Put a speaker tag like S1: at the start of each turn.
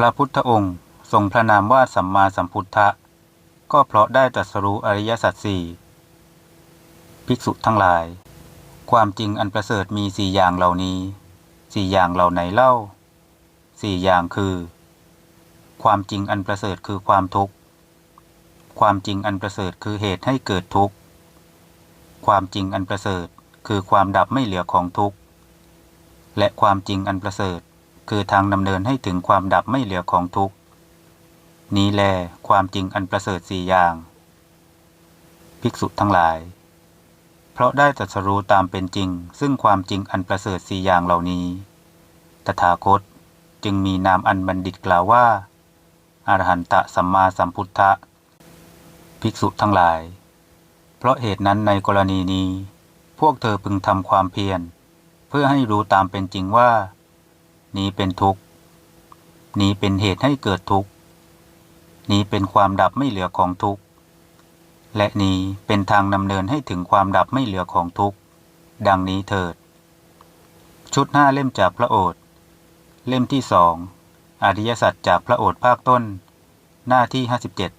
S1: พระพุทธองค์ทรงพระนามว่าสัมมาสัมพุทธะ ก็เพราะได้ตรัสรู้อริยสัจสี่ภิกษุทั้งหลาย ความจริงอันประเสริฐมีสี่อย่างเหล่านี้สี่อย่างเหล่าไหนเล่าสี่อย่างคือ ความจริงอันประเสริฐคือความทุกข์ ความจริงอันประเสริฐคือเหตุให้เกิดทุกข์ ความจริงอันประเสริฐคือความดับไม่เหลือของทุกข์ และความจริงอันประเสริฐ คือทางดำเนินให้ถึงความดับไม่เหลือของทุกข์ นี้แลความจริงอันประเสริฐสี่อย่าง ภิกษุทั้งหลาย เพราะได้ตรัสรู้ตามเป็นจริง ซึ่งความจริงอันประเสริฐสี่อย่างเหล่านี้ ตถาคตจึงมีนามอันบัณฑิตกล่าวว่าอรหันตสัมมาสัมพุทธะ ภิกษุทั้งหลาย เพราะเหตุนั้นในกรณีนี้ พวกเธอพึงทำความเพียร เพื่อให้รู้ตามเป็นจริงว่า นี้เป็นทุกข์ นี้เป็นเหตุให้เกิดทุกข์ นี้เป็นความดับไม่เหลือของทุกข์ และนี้เป็นทางดำเนินให้ถึงความดับไม่เหลือของทุกข์ ดังนี้เถิด ชุดห้าเล่มจากพระโอษฐ์ เล่มที่สอง อริยสัจจากพระโอษฐ์ภาคต้น หน้าที่ห้าสิบเจ็ด